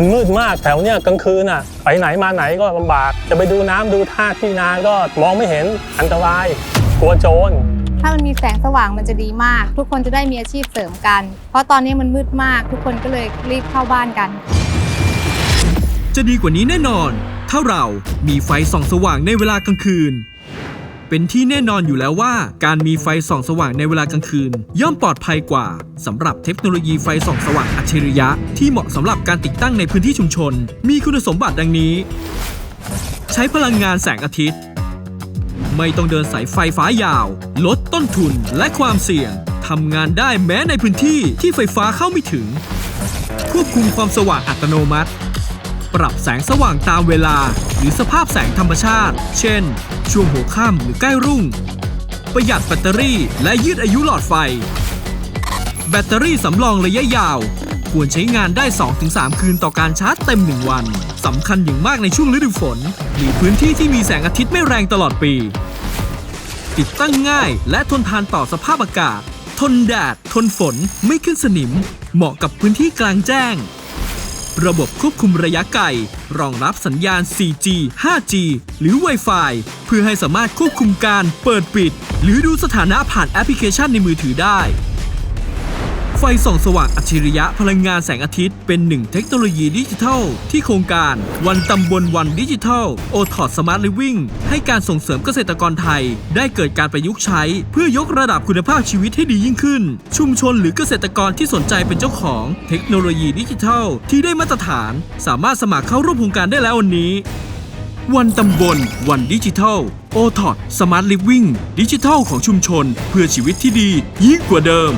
มันมืดมากแถวเนี้ยกลางคืนอะไปไหนมาไหนก็ลำบาก จะไปดูน้ำดูท่าที่นาก็มองไม่เห็นอันตราย กลัวโจร ถ้ามันมีแสงสว่างมันจะดีมาก ทุกคนจะได้มีอาชีพเสริมกัน เพราะตอนนี้มันมืดมาก ทุกคนก็เลยรีบเข้าบ้านกัน จะดีกว่านี้แน่นอน ถ้าเรามีไฟส่องสว่างในเวลากลางคืน เป็นที่แน่นอนอยู่แล้วว่า การมีไฟส่องสว่างในเวลากลางคืน ย่อมปลอดภัยกว่าสำหรับเทคโนโลยีไฟส่องสว่างอัจฉริยะ ที่เหมาะสำหรับการติดตั้งในพื้นที่ชุมชน มีคุณสมบัติดังนี้ ใช้พลังงานแสงอาทิตย์ ไม่ต้องเดินสายไฟฟ้ายาว ลดต้นทุนและความเสี่ยงทำงานได้แม้ในพื้นที่ที่ไฟฟ้าเข้าไม่ถึง ควบคุมความสว่างอัตโนมัติ ปรับแสงสว่างตามเวลา หรือสภาพแสงธรรมชาติ เช่น ช่วงหัวค่ำหรือใกล้รุ่ง ประหยัดแบตเตอรี่และยืดอายุหลอดไฟ แบตเตอรี่สำรองระยะยาว ควรใช้งานได้ 2-3 คืนต่อการชาร์จเต็ม 1 วันสำคัญอย่างมากในช่วงฤดูฝนมีพื้นที่ที่มีแสงอาทิตย์ไม่แรงตลอดปี ติดตั้งง่ายและทนทานต่อสภาพอากาศ ทนแดด ทนฝน ไม่ขึ้นสนิม เหมาะกับพื้นที่กลางแจ้ง ระบบควบคุมระยะไกล รองรับสัญญาณ 4G 5G หรือ Wi-Fi เพื่อให้สามารถควบคุมการเปิดปิด หรือดูสถานะผ่านแอปพลิเคชันในมือถือได้ ไฟส่องสว่างอัจฉริยะพลังงานแสงอาทิตย์ เป็นหนึ่งเทคโนโลยีดิจิทัล ที่โครงการวันตำบลวันดิจิทัลโอทอดสมาร์ทลิวิ่งให้การส่งเสริมเกษตรกรไทย ได้เกิดการประยุกต์ใช้ เพื่อยกระดับคุณภาพชีวิตให้ดียิ่งขึ้น ชุมชนหรือเกษตรกรที่สนใจเป็นเจ้าของ เทคโนโลยีดิจิทัล ที่ได้มาตรฐาน สามารถสมัครเข้าร่วมโครงการได้แล้ววันนี้ วันตำบลวันดิจิทัลโอทอดสมาร์ทลิฟวิ่งดิจิทัลของชุมชน เพื่อชีวิตที่ดียิ่งกว่าเดิม